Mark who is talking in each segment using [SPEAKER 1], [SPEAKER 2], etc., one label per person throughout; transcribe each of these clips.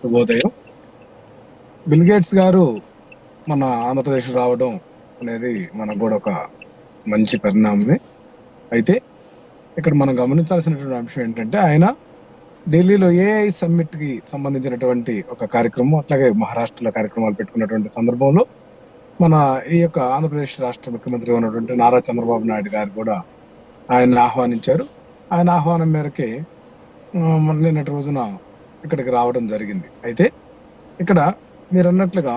[SPEAKER 1] శుభోదయం bill gates గారు మన ఆంధ్రప్రదేశ్ రావడం అనేది మనకు కూడా ఒక మంచి పరిణామమే. అయితే ఇక్కడ మనం గమనించాల్సినటువంటి అంశం ఏంటంటే ఆయన ఢిల్లీలో ఏఐ సమ్మిట్కి సంబంధించినటువంటి ఒక కార్యక్రమం అట్లాగే మహారాష్ట్రలో కార్యక్రమాలు పెట్టుకున్నటువంటి సందర్భంలో మన ఈ యొక్క ఆంధ్రప్రదేశ్ రాష్ట్ర ముఖ్యమంత్రి ఉన్నటువంటి నారా చంద్రబాబు నాయుడు గారు కూడా ఆయన ఆహ్వానించారు. ఆయన ఆహ్వానం మేరకే నిన్నటి రోజున ఇక్కడికి రావడం జరిగింది. అయితే ఇక్కడ మీరు అన్నట్లుగా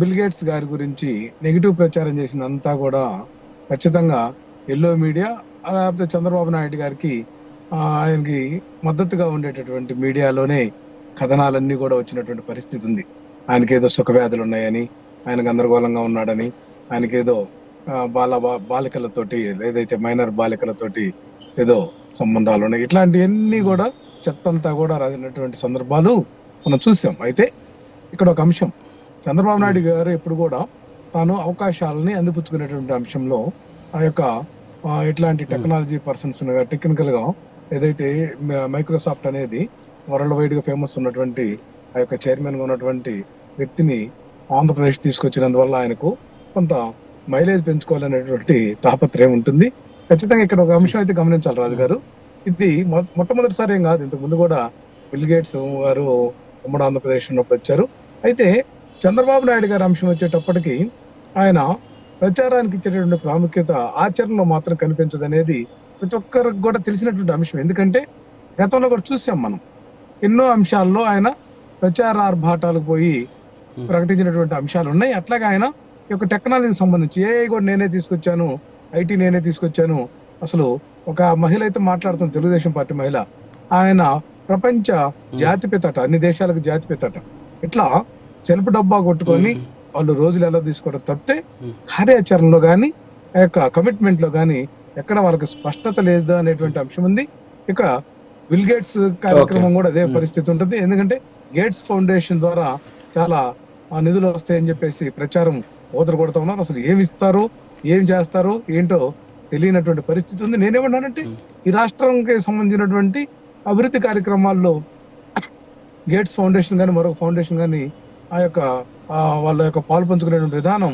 [SPEAKER 1] బిల్ గేట్స్ గారి గురించి నెగిటివ్ ప్రచారం చేసినంతా కూడా ఖచ్చితంగా ఎల్లో మీడియా లేకపోతే చంద్రబాబు నాయుడు గారికి ఆయనకి మద్దతుగా ఉండేటటువంటి మీడియాలోనే కథనాలన్నీ కూడా వచ్చినటువంటి పరిస్థితి ఉంది. ఆయనకి ఏదో సుఖవ్యాధులు ఉన్నాయని ఆయన గందరగోళంగా ఉన్నాడని ఆయనకేదో బాల బాలికలతోటి ఏదైతే మైనర్ బాలికలతోటి ఏదో సంబంధాలు ఉన్నాయి ఇట్లాంటివన్నీ కూడా చెత్తంతా కూడా రాసినటువంటి సందర్భాలు మనం చూసాం. అయితే ఇక్కడ ఒక అంశం. చంద్రబాబు నాయుడు గారు ఎప్పుడు కూడా తాను అవకాశాలని అందిపుచ్చుకునేటువంటి అంశంలో ఆ యొక్క ఇట్లాంటి టెక్నాలజీ పర్సన్స్ టెక్నికల్గా ఏదైతే మైక్రోసాఫ్ట్ అనేది వరల్డ్ వైడ్గా ఫేమస్ ఉన్నటువంటి ఆ యొక్క చైర్మన్గా ఉన్నటువంటి వ్యక్తిని ఆంధ్రప్రదేశ్ తీసుకొచ్చినందువల్ల ఆయనకు కొంత మైలేజ్ పెంచుకోవాలనేటువంటి తాపత్రయం ఉంటుంది. ఖచ్చితంగా ఇక్కడ ఒక అంశం అయితే గమనించాలి రాజు గారు ఇది మొట్టమొదటిసారి ఏం కాదు. ఇంతకు ముందు కూడా బిల్ గేట్స్ గారు ఉమ్మడి ఆంధ్రప్రదేశ్ ఉన్నప్పుడు వచ్చారు. అయితే చంద్రబాబు నాయుడు గారి అంశం వచ్చేటప్పటికి ఆయన ప్రచారానికి ఇచ్చేటటువంటి ప్రాముఖ్యత ఆచరణలో మాత్రం కనిపించదనేది ప్రతి ఒక్కరికి కూడా తెలిసినటువంటి అంశం. ఎందుకంటే గతంలో కూడా చూసాం మనం. ఎన్నో అంశాల్లో ఆయన ప్రచారార్భాటాలకు పోయి ప్రకటించినటువంటి అంశాలు ఉన్నాయి. అట్లాగే ఆయన ఈ యొక్క టెక్నాలజీకి సంబంధించి ఏ కూడా నేనే తీసుకొచ్చాను ఐటీ నేనే తీసుకొచ్చాను. అసలు ఒక మహిళ అయితే మాట్లాడుతుంది తెలుగుదేశం పార్టీ మహిళ ఆయన ప్రపంచ జాతిపితట అన్ని దేశాలకు జాతిపితట ఇట్లా సెల్ఫ్ డబ్బా కొట్టుకొని వాళ్ళు రోజులు ఎలా తీసుకోవడం తప్పితే కార్యాచరణలో గాని ఆ యొక్క కమిట్మెంట్లో గాని ఎక్కడ వాళ్ళకి స్పష్టత లేదు అనేటువంటి అంశం ఉంది. ఇక బిల్ గేట్స్ కార్యక్రమం కూడా అదే పరిస్థితి ఉంటుంది. ఎందుకంటే గేట్స్ ఫౌండేషన్ ద్వారా చాలా ఆ, నిధులు వస్తాయని చెప్పేసి ప్రచారం కొడతా ఉన్నారు. అసలు ఏమి ఇస్తారు ఏం చేస్తారు ఏంటో తెలియనటువంటి పరిస్థితి ఉంది. నేనేమన్నానంటే ఈ రాష్ట్రంకి సంబంధించినటువంటి అభివృద్ధి కార్యక్రమాల్లో గేట్స్ ఫౌండేషన్ కానీ మరొక ఫౌండేషన్ కానీ ఆ యొక్క వాళ్ళ యొక్క పాలు పంచుకునేటువంటి విధానం